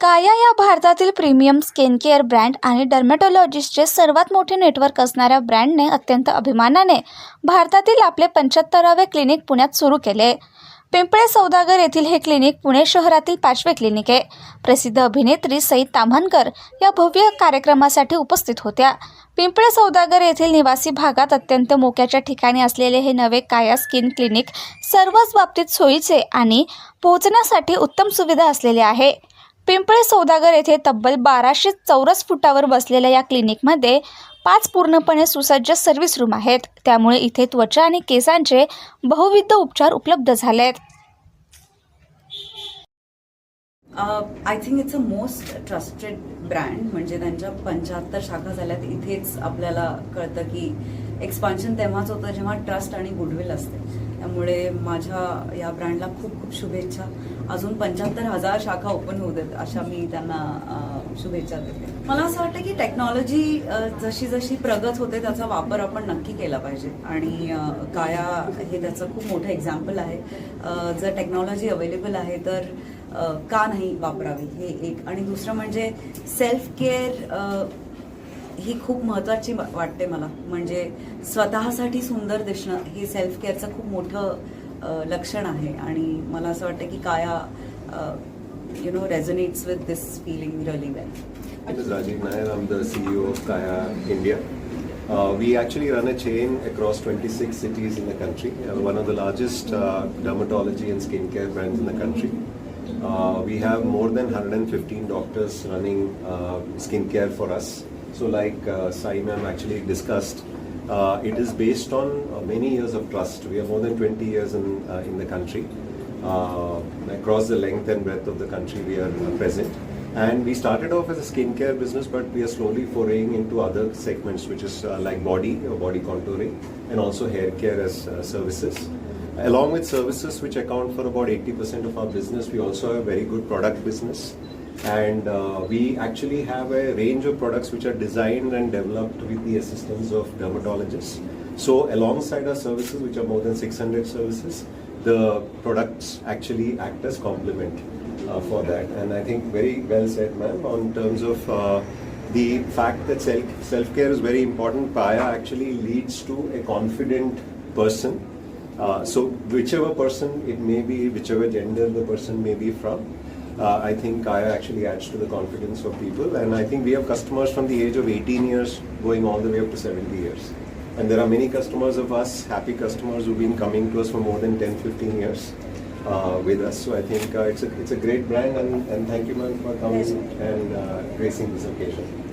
काया या भारतातील प्रीमियम स्किन केअर ब्रँड आणि डर्मेटॉलॉजिस्टचे सर्वात मोठे नेटवर्क असणाऱ्या ब्रँडने अत्यंत अभिमानाने भारतातील आपले पंच्याहत्तरावे क्लिनिक पुण्यात सुरू केले. पिंपळे सौदागर येथील हे क्लिनिक पुणे शहरातील पाचवे क्लिनिक आहे. प्रसिद्ध अभिनेत्री सई ताम्हणकर या भव्य कार्यक्रमासाठी उपस्थित होत्या. पिंपळे सौदागर येथील निवासी भागात अत्यंत मोक्याच्या ठिकाणी असलेले हे नवे काया स्किन क्लिनिक सर्वच बाबतीत सोयीचे आणि पोहोचण्यासाठी उत्तम सुविधा असलेले आहे. पिंपळे सौदागर येथे तब्बल बाराशे चौरस फुटावर बसलेल्या या क्लिनिकमध्ये पाच पूर्णपणे सुसज्ज सर्व्हिस रूम आहेत. त्यामुळे इथे त्वचा आणि केसांचे बहुविध उपचार उपलब्ध झालेत. I think it's a most trusted brand म्हणजे त्यांच्या पंच्याहत्तर शाखा झाल्यात. इथेच आपल्याला कळतं की एक्सपान्शन तेव्हाच होतं जेव्हा ट्रस्ट आणि गुडविल असते. त्यामुळे माझ्या या ब्रँडला खूप खूप शुभेच्छा. अजून पंच्याहत्तर हजार शाखा ओपन होऊ देत अशा मी त्यांना शुभेच्छा देते. मला असं वाटतं की टेक्नॉलॉजी जशी जशी प्रगत होते त्याचा वापर आपण नक्की केला पाहिजे. आणि काया हे त्याचं खूप मोठं एक्झाम्पल आहे. जर टेक्नॉलॉजी अवेलेबल आहे तर का नाही वापरावी? हे एक. आणि दुसरं म्हणजे सेल्फ केअर ही खूप महत्वाची वा- वाटते मला म्हणजे स्वतःसाठी सुंदर दिसणं हे सेल्फ केअरचं खूप मोठं अ, लक्षण आहे आणि मला असं वाटतं की काया you know resonates with this feeling really well My name is Rajiv Nair. I'm the CEO of Kaya India. Uh, we actually run a chain across 26 cities in the country. Uh, one of the largest uh, dermatology and skincare brands in the country. Uh, we have more than 115 doctors running uh, skincare for us. So, like uh, Sai ma'am actually discussed, uh, it is based on uh, many years of trust. We have more than 20 years in uh, in the country. Uh, across the length and breadth of the country, we are uh, present. And we started off as a skincare business, but we are slowly foraying into other segments, which is like body or body contouring, and also hair care as services. Along with services, which account for about 80% of our business, we also have a very good product business. And uh, we actually have a range of products which are designed and developed with the assistance of dermatologists. So, alongside our services, which are more than 600 services, the products actually act as complement uh, for that. And I think very well said, ma'am, on terms of uh, the fact that self care is very important. Paya actually leads to a confident person. Uh, so whichever person it may be, whichever gender the person may be from, uh, I think Kaya actually adds to the confidence of people. And I think we have customers from the age of 18 years going all the way up to 70 years. And there are many customers of us, happy customers who've been coming to us for more than 10, 15 years uh, with us. So I think uh, it's, a, it's a great brand and, and thank you, ma'am, for coming and uh, gracing this occasion.